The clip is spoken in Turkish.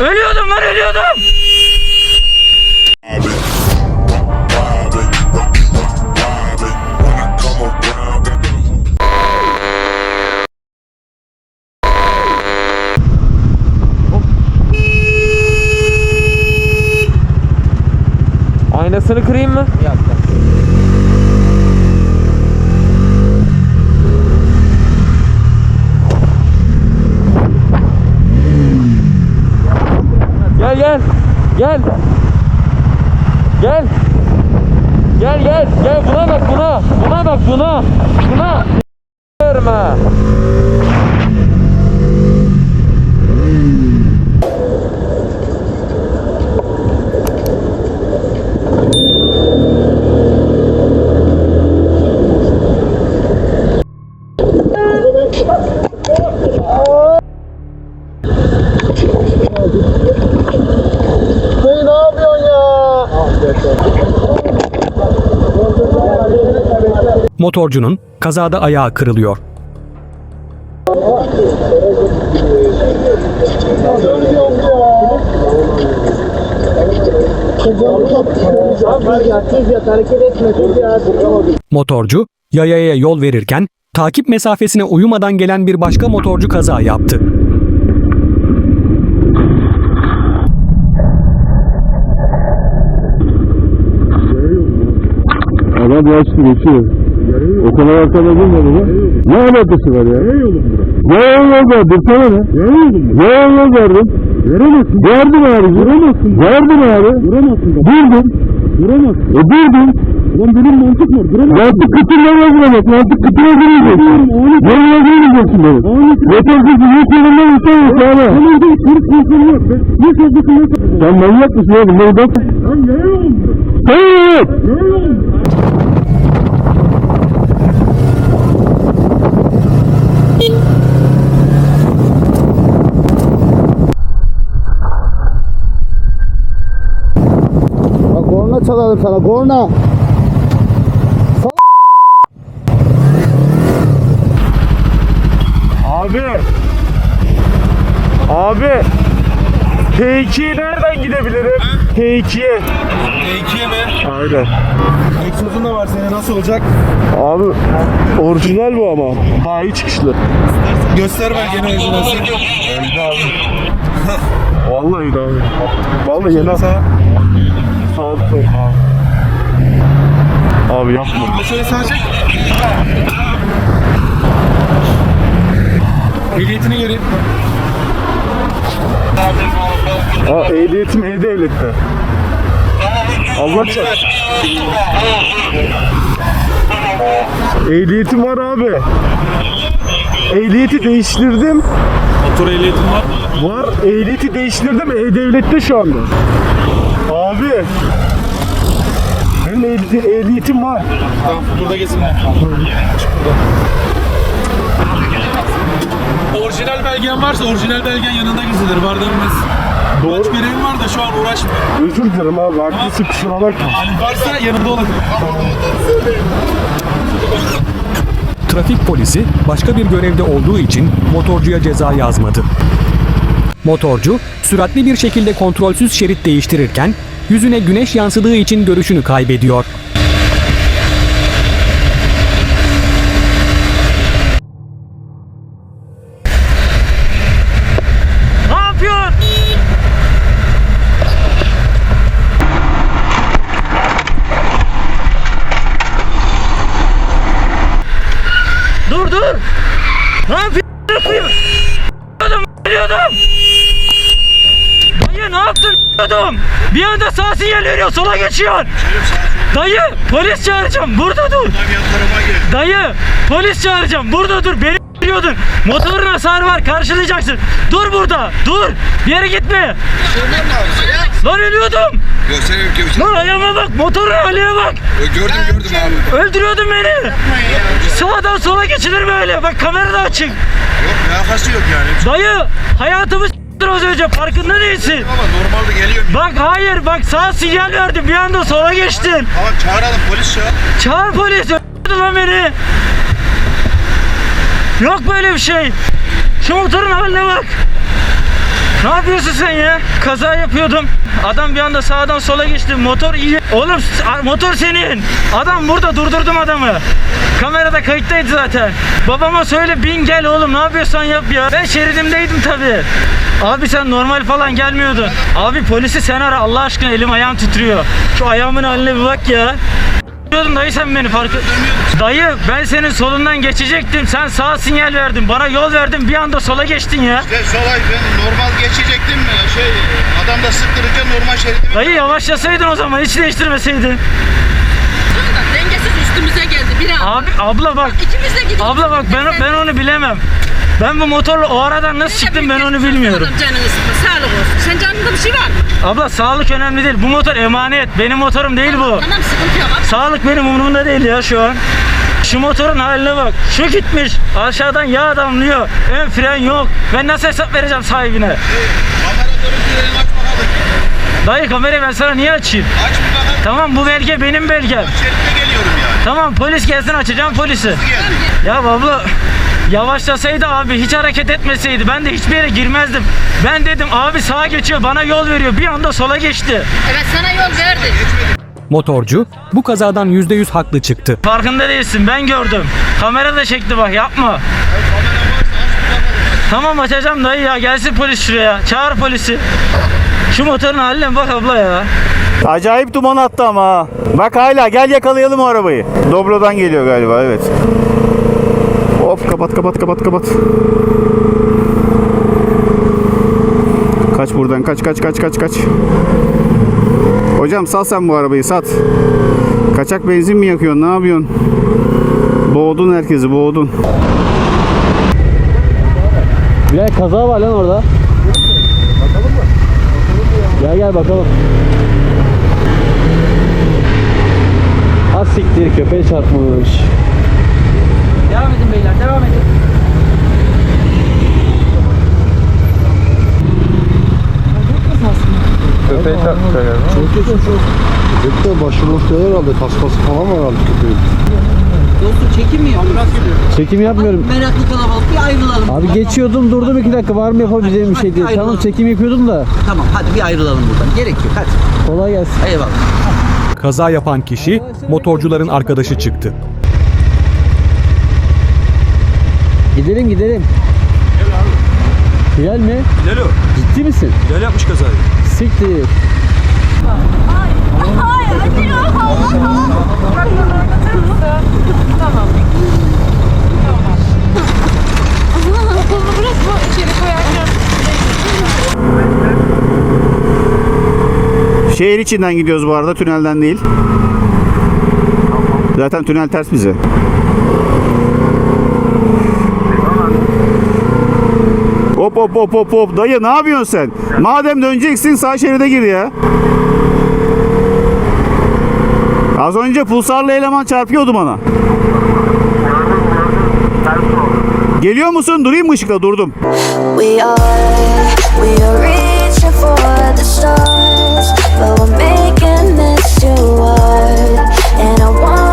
Ölüyordum lan ölüyordum. Aynasını kırayım mı? Gel gel. Gel. Gel. Gel gel. Gel buna bak buna. Buna bak buna. Buna. Verme. Motorcunun kazada ayağı kırılıyor. Motorcu yayaya yol verirken takip mesafesine uyumadan gelen bir başka motorcu kaza yaptı. Adam yaşlı geçiyor. O kadar durmadı mı? Ne alakası var ya? Ne yolun bura? Ne yol var? Dursana ne? Ne yolun bu? Ne yol verdim? Veremezsin. Verdim abi. Duramazsın. Verdim abi. Duramazsın. Durdum. Duramazsın. E durdum. Ulan benim mantık var. Duramazsın. Mantık kıtırla vazgeçmek. Mantık kıtırla girmeyeceksin. Nereye girmeyeceksin beni? Motorsuz yok yolunda insan yok abi. Sen orada polis kontrolü yok. Ne sözlüsün ne Sen manyak mısın oğlum? Ne bak? Lan ne yolun bu? Hayır. Ne yolun Bak çalalım sana, korna. Abi. Abi. T2'ye nereden gidebilirim? T2'ye. T2'ye mi? Aynen. Egzozun da var senin nasıl olacak? Abi orijinal bu ama. Bayi çıkışlı. Göster belgeni egzozu. Elde abi. Vallahi abi. Vallahi yeni. Sağ ol. Abi yapma. Şöyle sağ çek. Ehliyetini göreyim. Aa, ehliyetim E-Devlet'te. Allah çarpsın. Ehliyetim var abi. Ehliyeti değiştirdim. Motor ehliyetin var. Var. Ehliyeti değiştirdim. E-Devlet'te şu anda. Abi. Benim ehliyeti, ehliyetim var. Tamam burada gezin. Orijinal belgen varsa orijinal belgen yanında gizlidir. Var denmez. Doğru. Kaç görevim var da şu an uğraşma. Özür dilerim abi. Haklısın kusura bakma. Hani varsa yanında olabilir. Trafik polisi başka bir görevde olduğu için motorcuya ceza yazmadı. Motorcu süratli bir şekilde kontrolsüz şerit değiştirirken yüzüne güneş yansıdığı için görüşünü kaybediyor. Ne yapıyorsun? Ölüyordum, ölüyordum. Dayı ne yaptın? Ölüyordum. Bir anda sağ sinyal veriyor, sola geçiyor. Dayı, polis çağıracağım. Burada dur. Dayı, polis çağıracağım. Burada dur. Beni biliyordun. Motorun hasarı var. Karşılayacaksın. Dur burada. Dur. Bir yere gitme. Lan ölüyordum. Yok sen yok. Lan ayağıma bak. Motorun haline bak. Gördüm gördüm. Öldürüyordun beni. Sağdan sola geçilir böyle. Bak kamera da açık. Yok alakası yok yani. Dayı hayatımı s**tin az önce. Farkında değilsin. Ama normalde geliyor. Bak hayır bak sağ sinyal verdim. Bir anda sola geçtin. Tamam çağıralım polis ya. Çağır polis. Öldürdü lan beni. Yok böyle bir şey. Şu motorun haline bak. Ne yapıyorsun sen ya? kaza yapıyordum. Adam bir anda sağdan sola geçti. Motor iyi. Oğlum motor senin. Adam burada durdurdum adamı. Kamerada kayıttaydı zaten. Babama söyle bin gel oğlum ne yapıyorsan yap ya. Ben şeridimdeydim tabi. Abi sen normal falan gelmiyordun. Abi polisi sen ara Allah aşkına elim ayağım titriyor. Şu ayağımın haline bir bak ya. Diyordum dayı sen beni fark Dayı ben senin solundan geçecektim. Sen sağ sinyal verdin. Bana yol verdin. Bir anda sola geçtin ya. İşte solay ben normal geçecektim şey adam da sıktırınca normal şeridime Dayı yavaşlasaydın o zaman hiç değiştirmeseydin. Abi abla bak. İkimiz de gidiyoruz. Abla bak ben ben onu bilemem. Ben bu motorla o aradan nasıl çıktım ben onu bilmiyorum. Canını sıkma sağlık olsun. Sen canında bir şey var mı? Abla sağlık önemli değil. Bu motor emanet. Benim motorum değil bu. Tamam sıkıntı yok. abi. Sağlık benim umurumda değil ya şu an. Şu motorun haline bak. Şu gitmiş. Aşağıdan yağ damlıyor. Ön fren yok. Ben nasıl hesap vereceğim sahibine? kamera görüntülerini aç bakalım. Dayı kamerayı ben sana niye açayım? Aç bir bakalım. Tamam bu belge benim belgem. Yani. Tamam polis gelsin açacağım polisi. Ya abla yavaşlasaydı abi hiç hareket etmeseydi ben de hiçbir yere girmezdim. Ben dedim abi sağa geçiyor bana yol veriyor bir anda sola geçti. Evet sana yol verdi. Motorcu bu kazadan %100 haklı çıktı. Farkında değilsin ben gördüm. Kamera da çekti bak yapma. Tamam açacağım dayı ya gelsin polis şuraya. Çağır polisi. Şu motorun haline bak abla ya. Acayip duman attı ama ha. Bak hala gel yakalayalım o arabayı. Doblo'dan geliyor galiba evet. Hop kapat kapat kapat kapat. Kaç buradan kaç kaç kaç kaç kaç. Hocam sal sen bu arabayı sat. Kaçak benzin mi yakıyorsun ne yapıyorsun? Boğdun herkesi boğdun. Bir kaza var lan orada. Gel gel bakalım. Az siktir köpeğe çarpmış. Devam edin beyler devam edin. Köpeğe çarpmış herhalde. Çok geçmiş çok. Köpek de başıboş değil herhalde. Tasması falan var herhalde köpeğin. Dostum çekim mi yapıyorsun? Çekim yapmıyorum. Meraklı kalabalık bir ayrılalım. Abi geçiyordum durdum iki dakika var mı yapabileceğim bir şey diye. Tamam çekim yapıyordum da. Tamam hadi bir ayrılalım buradan. Gerek yok hadi. Kolay gelsin. Eyvallah. Kaza yapan kişi motorcuların arkadaşı çıktı. Gidelim gidelim. Gel mi? Gel o. Ciddi misin? Gel yapmış kazayı. Siktir. Kolunu Şehir içinden gidiyoruz bu arada tünelden değil. Zaten tünel ters bize. Hop hop hop hop hop. Dayı ne yapıyorsun sen? Madem döneceksin sağ şeride gir ya. Az önce pulsarlı eleman çarpıyordu bana. Geliyor musun? Durayım mı ışıkta? Durdum. We are, we are But we're making this too hard And I want